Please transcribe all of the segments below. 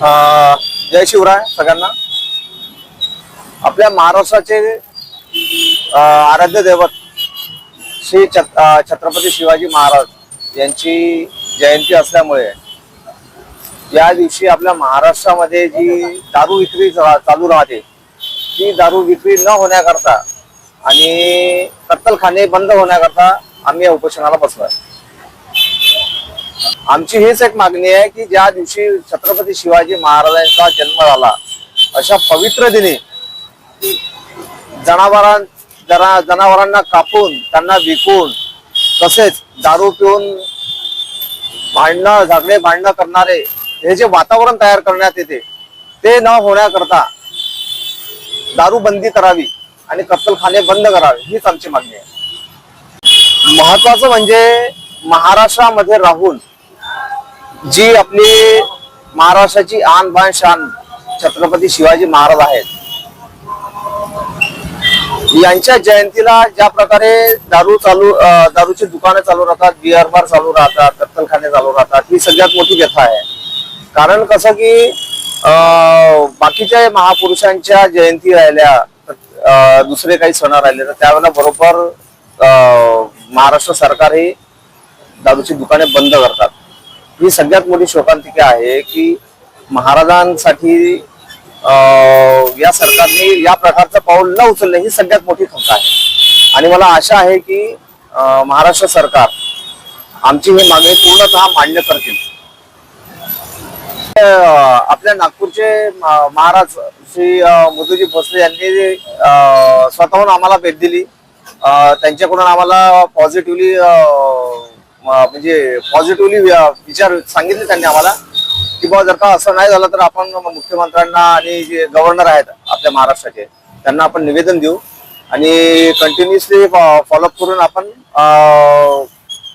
जय शिवराय सगळ्यांना. आपल्या महाराष्ट्राचे आराध्य दैवत श्री छत्रपती शिवाजी महाराज यांची जयंती असल्यामुळे या दिवशी आपल्या महाराष्ट्रामध्ये जी दारू विक्री चालू राहते ती दारू विक्री न होण्याकरता आणि कत्तलखाने बंद होण्याकरता आम्ही या उपोषणाला आहे आमची हीच एक मागणी आहे की ज्या दिवशी छत्रपती शिवाजी महाराजांचा जन्म झाला अशा पवित्र दिनी जनावरां जना जनावरांना कापून त्यांना विकून तसेच दारू पिऊन भांडणं झगडे भांडणं करणारे हे जे वातावरण तयार करण्यात येते ते न होण्याकरता दारूबंदी करावी आणि कत्तलखाने बंद करावे हीच आमची मागणी आहे. महत्वाचं म्हणजे महाराष्ट्रामध्ये राहून जी आपली महाराष्ट्राची आन बान शान छत्रपती शिवाजी महाराज आहेत. यांच्या जयंतीला ज्या प्रकारे दारू चालू दारूची दुकानं चालू राहतात बिअर बार चालू राहतात कत्तलखाने चालू राहतात ही सगळ्यात मोठी व्यथा आहे. कारण कसं की अं, बाकीच्या महापुरुषांच्या जयंती राहिल्या अं, दुसरे काही सण राहिले तर त्यावेळेला बरोबर अं, महाराष्ट्र सरकार ही दारूची दुकाने बंद करतात. ही सगळ्यात मोठी शोकांतिका आहे की महाराजांसाठी या सरकारने या प्रकारचं पाऊल न उचलणे ही सगळ्यात मोठी खंत आहे. आणि मला आशा आहे की महाराष्ट्र सरकार आमची ही मागणी पूर्णतः मान्य करतील. आपल्या नागपूरचे महाराज श्री अं, भोसले यांनी स्वतःहून आम्हाला भेट दिली. त्यांच्याकडून आम्हाला पॉझिटिव्हली म्हणजे पॉझिटिव्हली विचार सांगितले त्यांनी आम्हाला की बाबा जर का असं नाही झालं तर आपण मुख्यमंत्र्यांना आणि जे गव्हर्नर आहेत आपल्या महाराष्ट्राचे त्यांना आपण निवेदन देऊ. आणि कंटिन्युअसली फॉलोअप करून आपण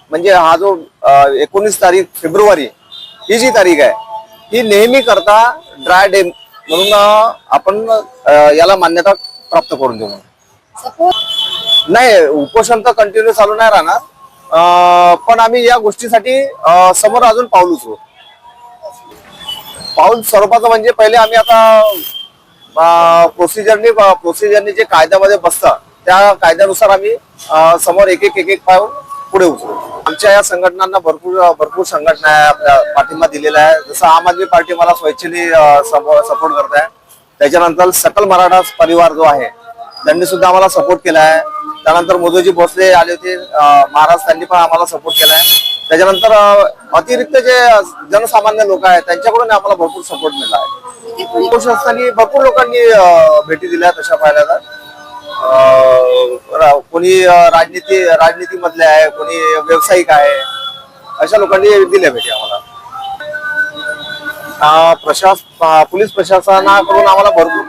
म्हणजे हा जो एकोणीस तारीख फेब्रुवारी ही जी तारीख आहे ही नेहमी करता ड्राय डे म्हणून आपण याला मान्यता प्राप्त करून देऊ नाही उपोषण तर कंटिन्यू चालू नाही राहणार. पण आम्ही या गोष्टीसाठी समोर अजून पाऊल उचलू. पाऊल स्वरूपाचं म्हणजे पहिले आम्ही आता प्रोसिजरने प्रोसिजरने जे कायद्यामध्ये बसतं त्या कायद्यानुसार आम्ही समोर एक एक एक एक पाऊल पुढे उचलू. आमच्या या संघटनांना भरपूर भरपूर संघटना आहे आपल्या पाठिंबा दिलेला आहे. जसं आम आदमी पार्टी मला स्वेच्छेने सपोर्ट करत आहे त्याच्यानंतर सकल मराठा परिवार जो आहे त्यांनी सुद्धा आम्हाला सपोर्ट केला आहे. त्यानंतर मोदीजी भोसले आले होते. महाराज त्यांनी पण आम्हाला सपोर्ट केला आहे त्याच्यानंतर अतिरिक्त जे जनसामान्य लोक आहेत त्यांच्याकडून आम्हाला भरपूर सपोर्ट मिळाला आहे. संस्थांनी भरपूर लोकांनी भेटी दिल्या तशा पाहिल्या तर कोणी राजनीती राजनीतीमधले आहे कोणी व्यावसायिक आहे अशा लोकांनी दिल्या भेटी आम्हाला. प्रशास पोलीस प्रशासनाकडून आम्हाला भरपूर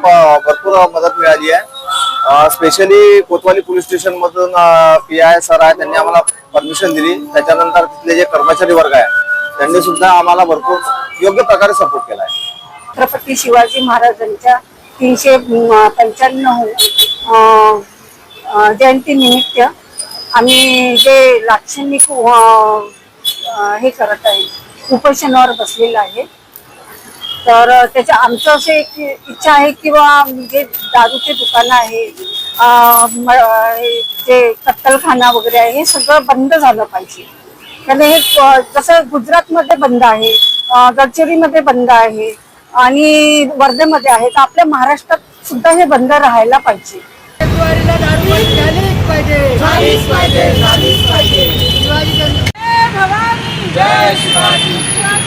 भरपूर मदत मिळाली आहे. स्पेशली कोतवाली पोलीस स्टेशन मधून पी आय सर आहे त्यांनी आम्हाला परमिशन दिली. त्याच्यानंतर तिथले जे कर्मचारी वर्ग आहे त्यांनी सुद्धा आम्हाला भरपूर योग्य प्रकारे सपोर्ट केला आहे. छत्रपती शिवाजी महाराजांच्या तीनशे पंच्याण्णव जयंतीनिमित्त आम्ही जे लाक्षणिक हे करत आहे उपोषणावर बसलेलं आहे तर त्याच्या आमचं असं एक इच्छा आहे की बा जे दारूचे दुकानं आहे. हे जे कत्तलखाना वगैरे आहे हे सगळं बंद झालं पाहिजे. कारण हे जसं गुजरातमध्ये बंद आहे अं, गडचिरोलीमध्ये बंद आहे आणि वर्धेमध्ये आहे तर आपल्या महाराष्ट्रात सुद्धा हे बंद राहायला पाहिजे. पाहिजे.